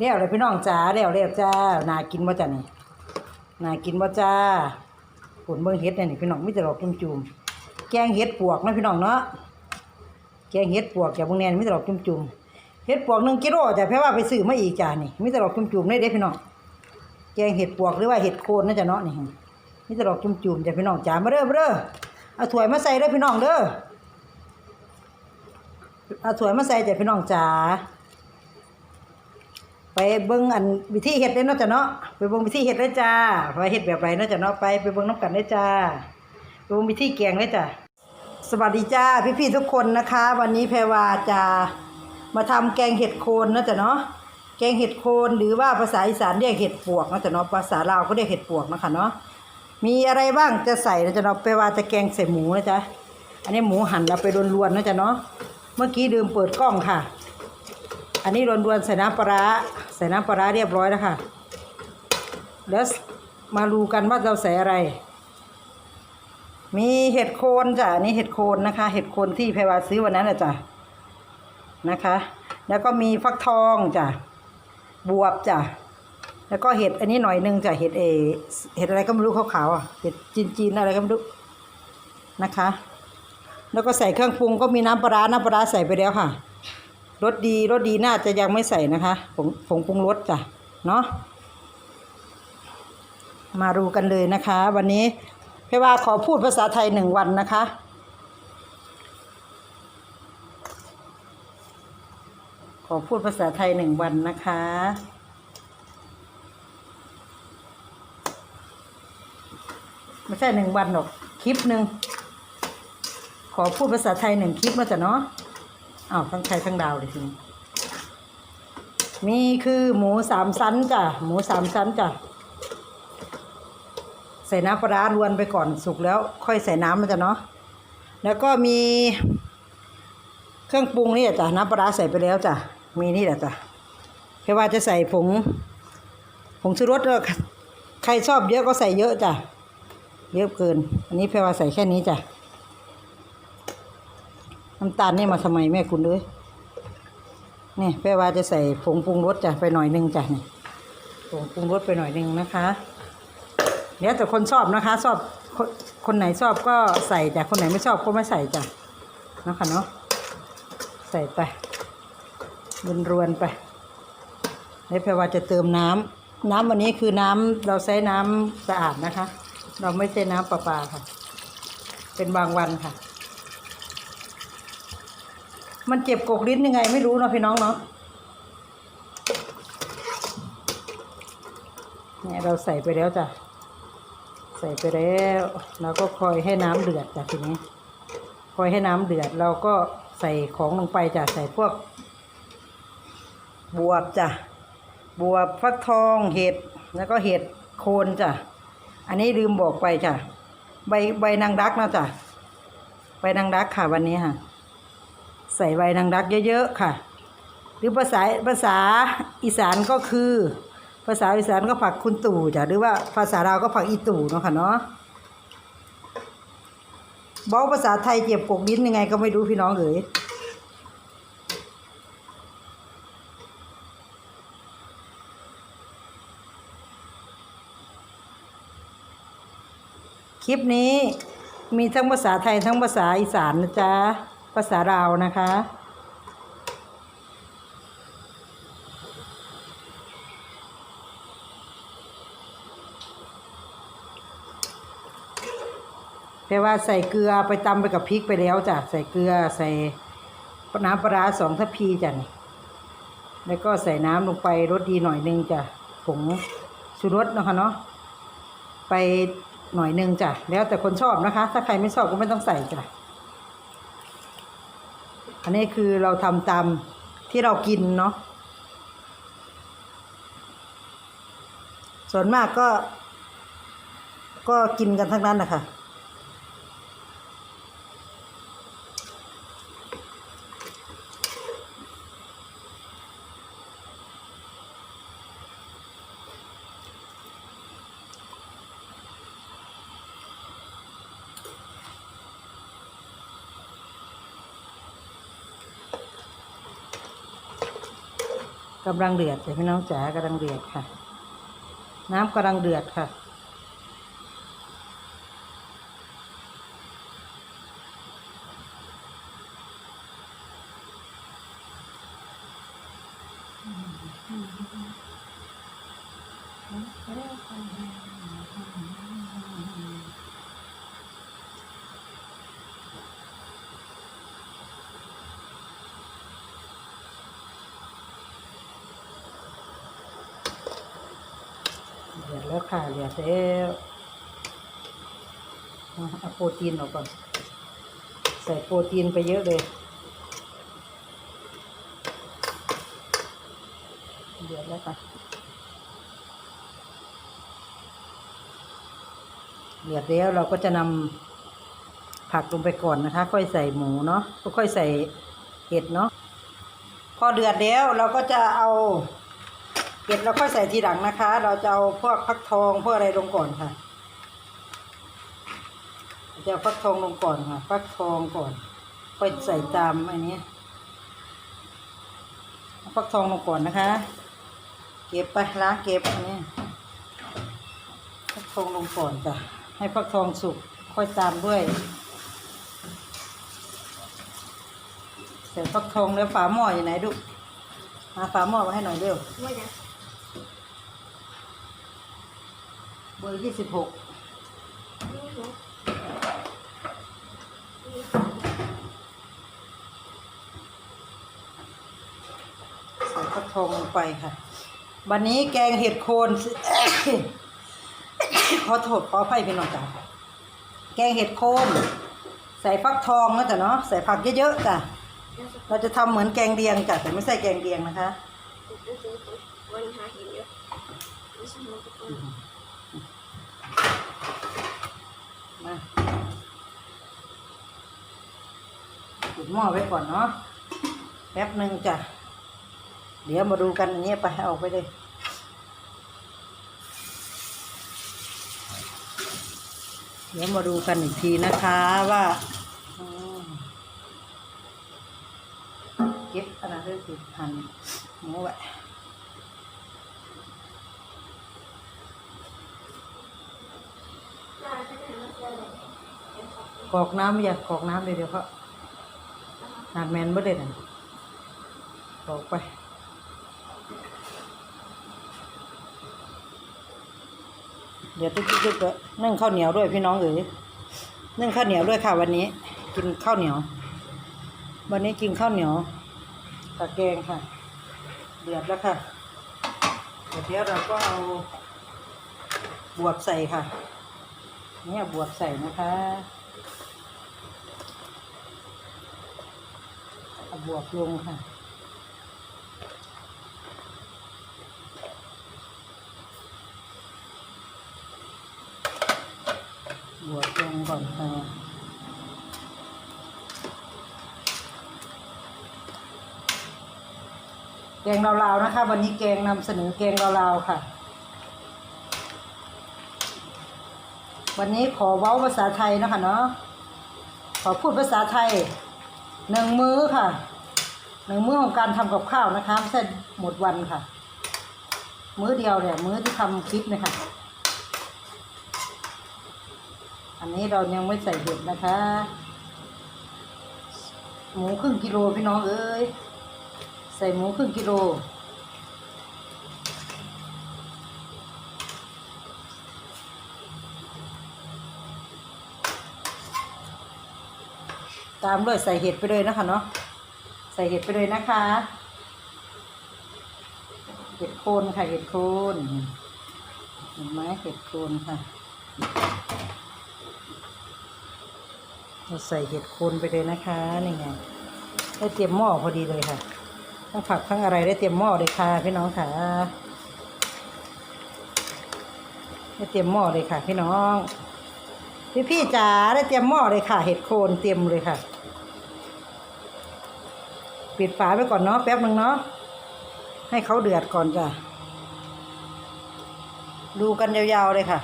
แล้วเลยพี่น้องจ๋าแล้วแล้วจ้านากินบ่จ้ะนี่นากินบ่จ้าผลเบิ่งเฮ็ดเนี่ยนี่พี่น้องไมีแต่ดอกจุ่มๆแกงเฮ็ดปวกนะพี่น้องเนาะแกงเฮ็ดปวกจากบิ่งแนนี่มีแต่ดอกจุ่มๆเฮ็ดปวก1กิโลจ้ะแพ่ว่าไปซื้อมาอีกจ้านี่มีแต่ดอกจุ่มๆเลยเด้พี่น้องแกงเฮ็ดปวกหรือว่าเฮ็ดโคนนะจ้ะเนาะนี่มีแต่ดอกจุ่มๆจ้ะพี่น้องจ๋ามาเด้อมาเด้อเอาถ้วยมาใส่เด้อพี่น้องเด้อเอาถ้วยมาใส่จ้ะพี่น้องจ๋า ไปเบิ่งอันวิธีเฮ็ดเลยเนาะจ้ะเนาะไปเบิ่งวิธีเฮ็ดเลยจ้าว่าเฮ็ดแบบไรเนาะจ้ะเนาะไปไปเบิ่งน้ำกันเลยจ้าไปเบิ่งวิธีแกงเลยจ้ะสวัสดีจ้าพี่ๆทุกคนนะคะ วันนี้แพรวาจะมาทำแกงเห็ดโคนเนาะจ้ะเนาะแกงเห็ดโคนหรือว่าภาษาอีสานเรียกเห็ดปวกเนาะจ้ะเนาะภาษาลาวก็เรียกเห็ดปวกนะคะเนาะมีอะไรบ้างจะใส่นะจ้ะเนาะแพรวาจะแกงใส่หมูนะจ๊ะอันนี้หมูหั่นเราไปรวนๆนะจ้ะเนาะเมื่อกี้ลืมเปิดกล้องค่ะ อันนี้รวนๆใส่น้ำปลาใส่น้ำปลาเรียบร้อยแล้วค่ะแล้วมาดูกันว่าเราใส่อะไร มีเห็ดโคนจ้ะอันนี้เห็ดโคนนะคะ เห็ดโคนที่แพรวาซื้อวันนั้นนะจ้ะนะคะ แล้วก็มีฟักทองจ้ะบวบจ้ะแล้วก็เห็ดอันนี้หน่อยหนึงจ้ะเห็ดเอเห็ดอะไรก็ไม่รู้ขาวๆอะเห็ดจีนๆอะไรก็ไม่รู้นะคะ แล้วก็ใส่เครื่องปรุงก็มีน้ำปลาน้ำปลาใส่ไปแล้วค่ะ รสดีรสดีน่าจะยังไม่ใส่นะคะผงผงปรุงรสจ้ะเนาะมาดูกันเลยนะคะ วันนี้พี่ว่าขอพูดภาษาไทยหนึ่งวันนะคะ ขอพูดภาษาไทยหนึ่งวันนะคะไม่ใช่หนึ่งวันหรอกคลิปหนึ่งขอพูดภาษาไทยหนึ่งคลิปมาจ้ะเนาะ อ้าวทั้งไทยทั้งดาวเลยทีนี้มีคือหมูสามชั้นจ้ะหมูสามชั้นจ้ะใส่น้ำปลาร้วนไปก่อนสุกแล้ว ค่อยใส่น้ำมันจะเนาะแล้วก็มี เครื่องปรุงนี่จ้ะน้ำปลาใส่ไปแล้วจ้ะมีนี่แหละจ้ะแค่ว่าจะใส่ผงผงชูรสใครชอบเยอะก็ใส่เยอะจ้ะเยอะเกิน อันนี้แพรว่าใส่แค่นี้จ้ะ น้ำตาลนี่มาทำไมแม่คุณเลยนี่แม่ว่าจะใส่ผงปรุงรสจ้ะไปหน่อยหนึงจ้ะนี่ผงปรุงรสไปหน่อยหนึงนะคะเดี๋ยวแต่คนชอบนะคะชอบคนคนไหนชอบก็ใส่จ้ะคนไหนไม่ชอบก็ไม่ใส่จ้ะนะคะเนาะใส่ไปรวนๆไปแล้วแพรว่าจะเติมน้ำน้ำวันนี้คือน้ำเราใช้น้ำสะอาดนะคะ เราไม่ใช้น้ำประปาค่ะ เป็นบางวันค่ะ มันเจ็บกกลิ้นยังไงไม่รู้เนาะพี่น้องเนาะเนี่ยเราใส่ไปแล้วจ้ะใส่ไปแล้วเราก็คอยให้น้ำเดือดจ้ะทีนี้ คอยให้น้ำเดือดเราก็ใส่ของลงไปจ้ะใส่พวก บวบจ้ะบวบฟักทองเห็ดแล้วก็เห็ดโคนจ้ะอันนี้ลืมบอกไปจ้ะใบใบนางรักนะจ้ะใบนางรักค่ะวันนี้ค่ะ ใส่ใบนางรักเยอะๆค่ะ หรือภาษาภาษาอีสานก็คือ ภาษาอีสานก็ผักคุณตู่จ้ะหรือว่าภาษาเราก็ผักอีตู่เนาะค่ะเนาะบอกภาษาไทยเจ็บกกดิ้นยังไงก็ไม่รู้พี่น้องเอ๋ยคลิปนี้มีทั้งภาษาไทยทั้งภาษาอีสานนะจ๊ะ ภาษาลาวนะคะ แต่ว่าใส่เกลือไปตำไปกับพริกไปแล้วจ้ะ ใส่เกลือใส่น้ำปลาสองทัพพีจ้ะแล้วก็ใส่น้ำลงไปรสดีหน่อยนึงจ้ะผงชูรสนะคะเนาะไปหน่อยนึงจ้ะ แล้วแต่คนชอบนะคะ ถ้าใครไม่ชอบก็ไม่ต้องใส่จ้ะ อันนี้คือเราทำตามที่เรากินเนาะส่วนมากก็ ก็กินกันทั้งนั้นนะคะ กำลังเดือดจ้ะพี่น้องจ๋ากำลังเดือดค่ะ น้ำกำลังเดือดค่ะเดื แล้วค่ะเดือแล้วเอาโปรตีนออกก่อน ใส่โปรตีนไปเยอะเลย เดือดแล้วค่ะเดือดแล้วเราก็จะนำผักลงไปก่อนนะคะ ค่อยใส่หมูเนาะค่อยใส่เห็ดเนาะพอเดือดแล้วเราก็จะเอา เห็ดเราค่อยใส่ทีหลังนะคะ เราจะเอาพวกฟักทองพวกอะไรลงก่อนค่ะจะฟักทองลงก่อนค่ะฟักทองก่อนค่อยใส่ตามอันนี้ฟักทองลงก่อนนะคะ เก็บไปล้างเก็บอันนี้ฟักทองลงก่อนจ้ะให้ฟักทองสุกค่อยตามด้วยใส่ฟักทองแล้วฝาหม้ออยู่ไหนดูหาฝาหม้อมาให้หน่อยเร็ว ว่าจะ เบอร์ยี่สิบหกใส่ฟักทองลงไปค่ะ วันนี้แกงเห็ดโคนขอโทษขออภัยพี่น้องจ้ะแกงเห็ดโคนใส่ฟักทองนะจ๊ะเนาะใส่ผักเยอะๆจ้ะเราจะทำเหมือนแกงเลียงจ้ะแต่ไม่ใช่แกงเลียงนะคะ ปุ๊บปุ๊บปุ๊บปุ๊บวันหาเห็นเยอะไม่ใช่มันก็ต้อง มา ปิดหม้อไว้ก่อนเนาะแป๊บหนึ่งจ้ะ เดี๋ยวมาดูกันอันนี้ไปให้ออกไปเลยเดี๋ยวมาดูกันอีกทีนะคะว่าเก็บอันนั้นด้วยสิหั่นหมูไว้กอเลยเป็นของกอกน้ำอย่ากอกน้ำเลยเดี๋ยวเขา นาดแมนบ่ได้น่ะกรอกไปเดี๋ยวตุ๊กตุ๊กตุ๊กนึ่งข้าวเหนียวด้วยพี่น้องเอ๋ยนึ่งข้าวเหนียวด้วยค่ะวันนี้ กินข้าวเหนียว วันนี้กินข้าวเหนียวกับแกงค่ะ เดือดแล้วค่ะเดี๋ยวเราก็เอาบวบใส่ค่ะ เนี่ยบวบใส่นะคะเอา บวบลงค่ะ บวบลงก่อนค่ะแกงลาวๆนะคะ วันนี้แกงนำเสนอแกงลาวๆค่ะ วันนี้ขอเว้าภาษาไทยนะคะเนาะขอพูดภาษาไทย หนึ่งมื้อค่ะหนึ่งมื้อของการทำกับข้าวนะคะไม่ใช่หมดวันค่ะ มื้อเดียวเนี่ยมื้อที่ทำคลิปเนยคะอันนี้เรายังไม่ใส่เห็ดนะคะ หมูครึ่งกิโลพี่น้องเอ้ยใส่หมูครึ่งกิโล ตามด้วยใส่เห็ดไปเลยนะคะเนาะใส่เห็ดไปเลยนะคะ เห็ดโคนค่ะเห็ดโคนเห็นไหมเห็ดโคนค่ะเราใส่เห็ดโคนไปเลยนะคะนี่ไงได้เตรียมหม้อพอดีเลยค่ะทั้งผักทั้งอะไรได้เตรียมหม้อเลยค่ะพี่น้องค่ะได้เตรียมหม้อเลยค่ะพี่น้อง พี่พี่จ๋าได้เตรียมหม้อเลยค่ะ เห็ดโคนเตรียมเลยค่ะ ปิดฝาไปก่อนเนาะแป๊บหนึ่งเนาะให้เขาเดือดก่อนจ้ะดูกันยาวๆเลยค่ะ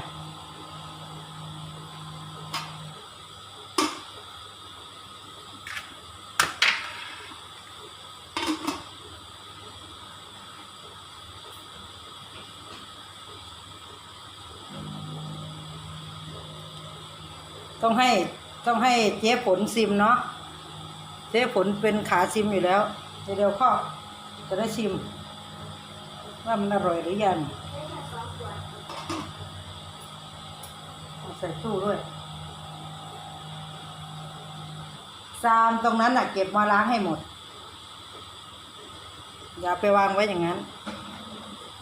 ต้องให้ต้องให้เจ๊ฝนซิมเนาะเจ๊ฝนเป็นขาซิมอยู่แล้วเดี๋ยวข้อจะได้ชิม ว่ามันอร่อยหรือยังใส่ตู้ด้วยซามตรงนั้นน่ะ เก็บมาล้างให้หมด อย่าไปวางไว้อย่างนั้น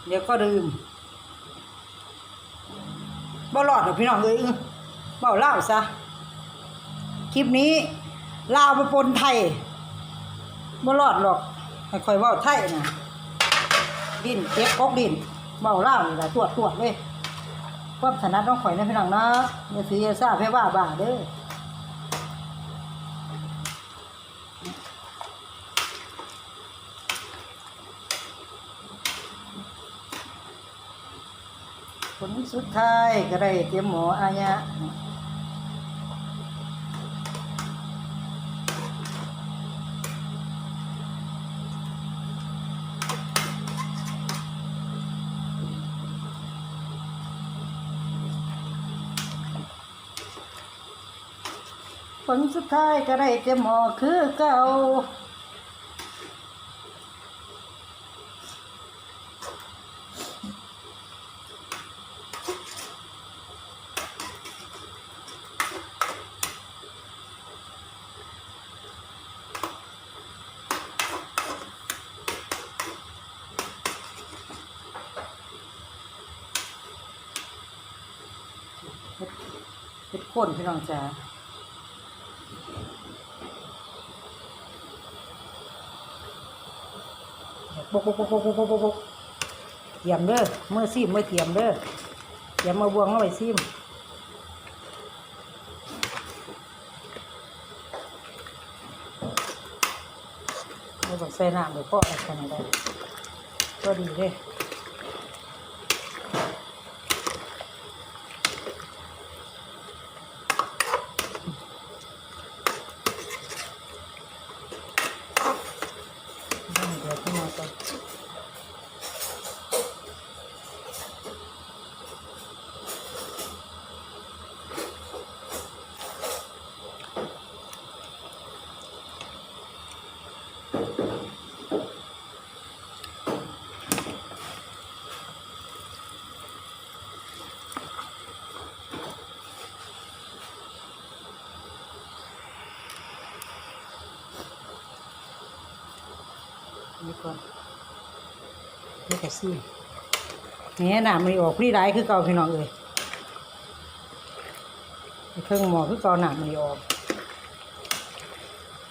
เดี๋ยวก็ลืมบ่รอดหรอพี่น้องเอ้ย เบาเล่าซะ คลิปนี้ลาวมาปนไทยบ่รอดหรอกให้คอยเว่าไทยนะดินเจ็บกกดินเบาเล่าวนี่ล่ะตรวจตรวจเลยความถนัดต้องข่อยนะพี่น้องนะอย่าสีอย่าซาแพ้ว่าบ้าเด้อผลสุดท้ายก็ได้เตรียมหมออาญะ ลสุดท้ายก็ได้เจมหมอคือเก่าเฮ็ดเฮ็ดข้นพี่น้องจ๋า บกบกบกบกบกบกเตรียมเด้อเมื่อซีมเมื่อเตรียมเด้อเตรียมมาบวงเอาไว้ซีมไม่ต้องใส่น้ำเดี๋ยวพ่ออะไรกันได้ก็ดีเลยเดี๋ยวขึ้นมาก่อน นี่ก่อน นี่แต่ซี่นี่น้ำมันออกพี่ไรคือเก่าพี่น้องเอ้ยเครื่องหมอคือเก่าน้ำมันออก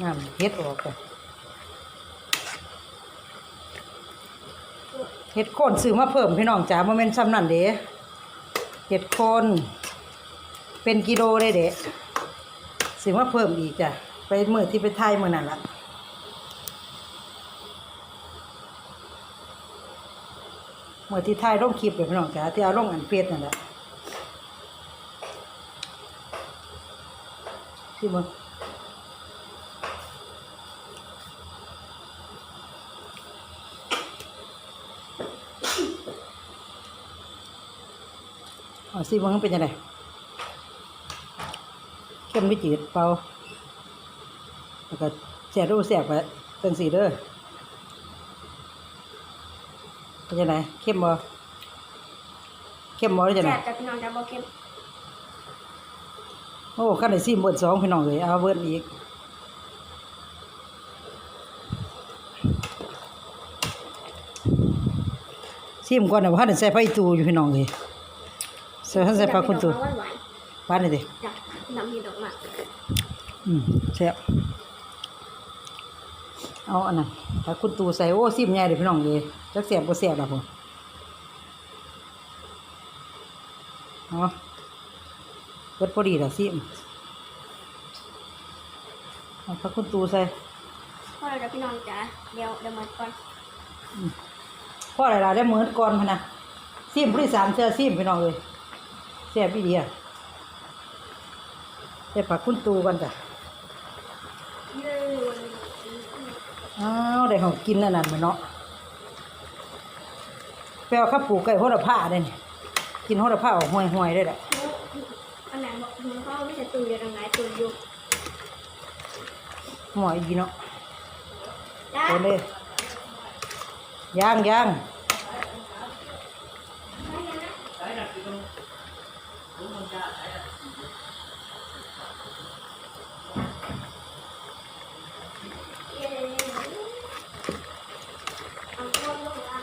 น้ำเฮ็ดออกไปเฮ็ดโคนซื้อมาเพิ่มพี่น้องจ๋าโมเมนต์ซ้ำนั่นเด้เฮ็ดโคนเป็นกิโลเลยเด้ซื้อมาเพิ่มอีกจ้ะไปมือที่ไปไทยมือนั่นละ เมื่อที่ถ่ายลงคลิปเลยพี่น้องจ๋าที่เอาลงอันเฟซนั่นแหละที่มึงอ๋อซีมึงเป็นยังไงเข้มไม่จืดเปล่าแล้วก็แสบรูแสบไปตั้งสี่เด้อ เป็นยังไงเข้มบ่เข้มบ่หรือจังไงแซ่บแต่พี่น้องจะบอกเข้มโอ้ขั้นไหนซิมเบิดสองพี่น้องเลยเอาเบิดอีกซิมก่อนนะว่าขั้นใส่ไฟตูอยู่พี่น้องเลยใส่ขั้นใส่ปลาคุณตูหวานหวานหวานเลยดิๆจ้ะน้ำมีดอกหมากอืมแซ่บ เอาอันนั้นปลาคุณตูใส่โอ้ซิมใหญ่เลยพี่น้องเลยจักแซ่บบ่แซ่บล่ะผมเอาเบิดพอดีล่ะซิมเอาปลาคุณตูใส่พอเราจะพี่น้องจ้ะเดี๋ยวเดี๋ยวมาก่อนพ่ออะไรล่ะได้เหมือนก่อนพะนะซิมผู้ที่สามเสื้อซิมพี่น้องเลยแซ่บอีเดียได้ปลาคุณตูกันจ้ะ เย้ อ้าวได้ของกินนั่นนั่นเหมือนเนาะแปลว่าข้าวปลูกไก่โหระพาได้นี่กินโหระพาออกห่วยๆได้แหละอันไหนบอกมันเขาไม่ใช่ตุนอยู่ตรงไหนตุนอยู่หมออีเนาะได้เอาเลยย่างย่างเอาก้นลงล่าง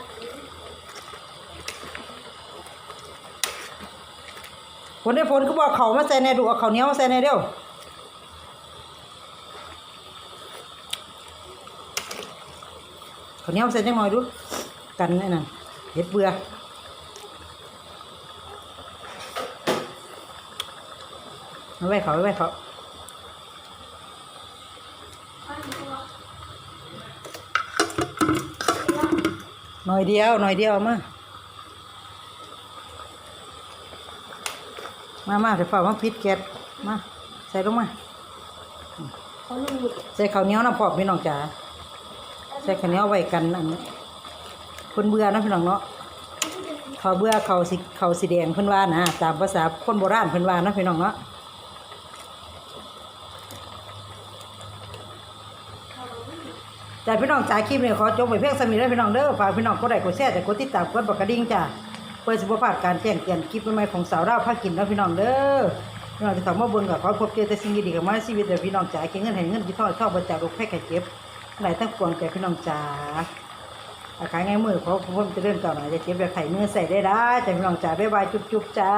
ฝนได้ฝนก็บอกเขามาใส่ในดูเอาเขาเนี้ยมาใส่ในเดียวเขาเนี้ยมาใส่จังหน่อยดู กันไอ้นั่นเห็ดเบื่อเอาไว้เขาเอาไว้เขาหน่อยเดียวหน่อยเดียวมา มามาเดี๋ยวฝ่ามาพิษแก๊สมา ใส่ลงมา เขาลุดใส่ข้าวเหนียวน้ำพอพี่น้องจ๋า ใส่ข้าวเหนียวไว้กันอันนี้คนเบื่อนะพี่น้องเนาะเขาเบื่อเขาสิเขาสีแดงเพิ่นว่านะตามภาษาคนโบราณเพิ่นว่านะพี่น้องเนาะจ้าพี่น้องจ๋าคลิปนี้ขอจบไว้เพียงสมีแล้วพี่น้องเด้อฝากพี่น้องกดไลค์กดแชร์แต่กดติดตามกดบักกระดิ่งจ้า เพื่อสุขภาพการแจ้งเตือนคลิปใหม่ๆของสาวเราวพากินเนาะพี่น้องเด้อพี่น้องที่เข้ามาเบิ่งก็ขอให้พบเจอแต่สิ่งดีๆกับมาในชีวิตเด้อพี่น้องจ๋าเก็บเงินให้เงินที่ทอดเข้าบริจาคโรคภัยไข่เจ็บไหนทั้งปวงแก่พี่น้องจ๋าอาขายง่ายมือเพราะผมจะเริ่มต่อหน่อยจะเจ็บแบบไข่เนื้อใส่ได้ได้แต่พี่น้องจ๋าบ๊ายบายจุ๊บๆจ้า